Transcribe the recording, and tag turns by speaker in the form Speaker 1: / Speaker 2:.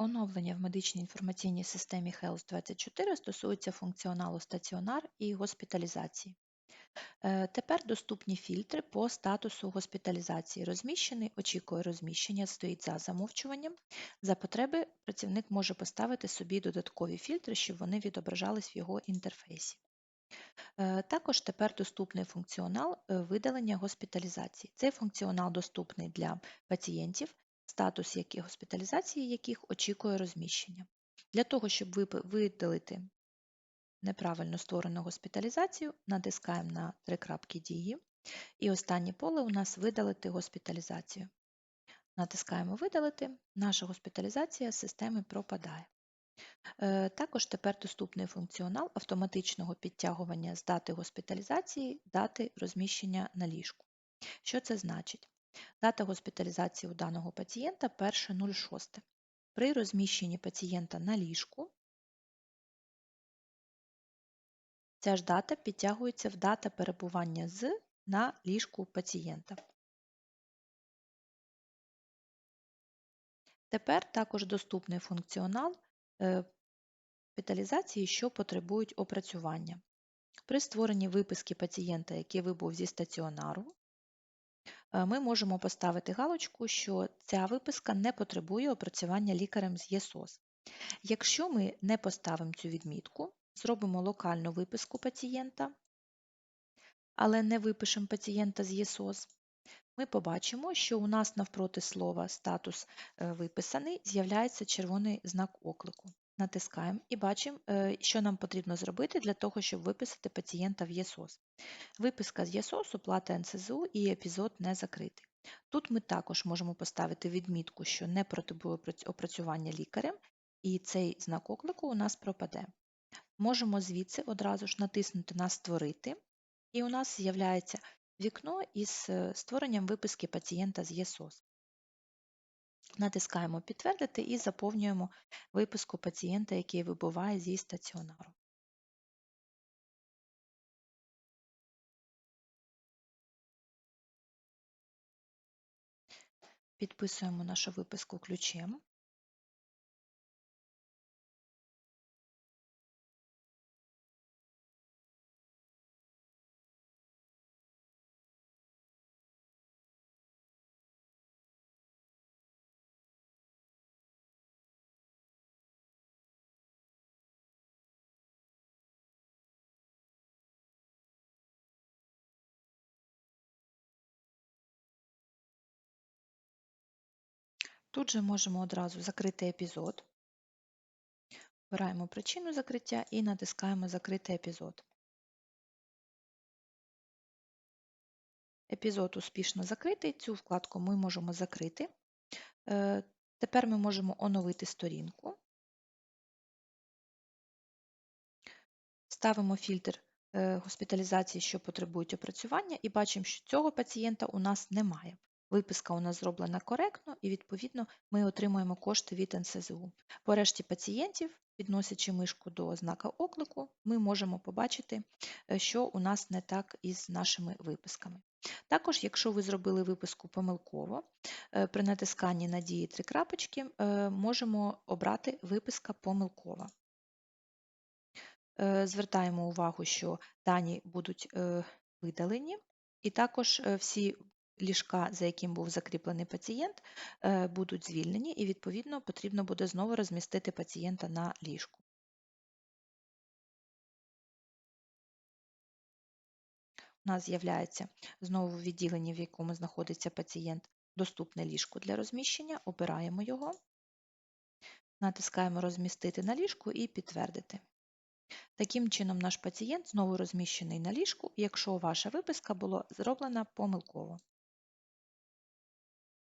Speaker 1: Оновлення в медичній інформаційній системі Health24 стосується функціоналу стаціонар і госпіталізації. Е, Тепер доступні фільтри по статусу госпіталізації. Розміщений, очікує розміщення, стоїть за замовчуванням. За потреби працівник може поставити собі додаткові фільтри, щоб вони відображались в його інтерфейсі. Е, Також тепер доступний функціонал е, видалення госпіталізації. Цей функціонал доступний для пацієнтів, статус яких госпіталізації яких очікує розміщення. Для того, щоб видалити неправильно створену госпіталізацію, натискаємо на три крапки дії. І останнє поле у нас видалити госпіталізацію. Натискаємо видалити, наша госпіталізація з системи пропадає. Е, Також тепер доступний функціонал автоматичного підтягування з дати госпіталізації, дати розміщення на ліжку. Що це значить? Дата госпіталізації у даного пацієнта 1.06. При розміщенні пацієнта на ліжку ця ж дата підтягується в дата перебування з на ліжку пацієнта. Тепер також доступний функціонал е, госпіталізації, що потребують опрацювання. При створенні виписки пацієнта, який вибув зі стаціонару, ми можемо поставити галочку, що ця виписка не потребує опрацювання лікарем з ЄСОС. Якщо ми не поставимо цю відмітку, зробимо локальну виписку пацієнта, але не випишемо пацієнта з ЄСОС, ми побачимо, що у нас навпроти слова статус е, виписаний з'являється червоний знак оклику. Натискаємо і бачимо, е, що нам потрібно зробити для того, щоб виписати пацієнта в ЄСОС. Виписка з ЄСОС, оплата НСЗУ і епізод не закритий. Тут ми також можемо поставити відмітку, що не потребує опрацювання лікарем, і цей знак оклику у нас пропаде. Можемо звідси одразу ж натиснути на Створити, і у нас з'являється вікно із е, створенням виписки пацієнта з ЄСОС. Натискаємо Підтвердити і заповнюємо виписку пацієнта, який вибуває зі стаціонару. Підписуємо нашу виписку ключем. Тут же можемо одразу закрити епізод. Вибираємо причину закриття і натискаємо Закрити епізод. Епізод успішно закритий. Цю вкладку ми можемо закрити. Е, Тепер ми можемо оновити сторінку. Ставимо фільтр е, госпіталізації, що потребують опрацювання, і бачимо, що цього пацієнта у нас немає. Виписка у нас зроблена коректно, і, відповідно, ми отримуємо кошти від НСЗУ. По решті пацієнтів, підносячи мишку до знака оклику, ми можемо побачити, е, що у нас не так із нашими виписками. Також, якщо ви зробили виписку помилково, е, при натисканні на дії три крапочки е, можемо обрати виписка помилкова. Звертаємо увагу, що дані будуть видалені, і також всі ліжка, за яким був закріплений пацієнт, е, будуть звільнені, і, відповідно, потрібно буде знову розмістити пацієнта на ліжку. У нас з'являється знову в відділенні, в якому знаходиться пацієнт, доступне ліжко для розміщення, обираємо його, натискаємо Розмістити на ліжку і підтвердити. Таким чином, наш пацієнт знову розміщений на ліжку, якщо ваша виписка була зроблена помилково.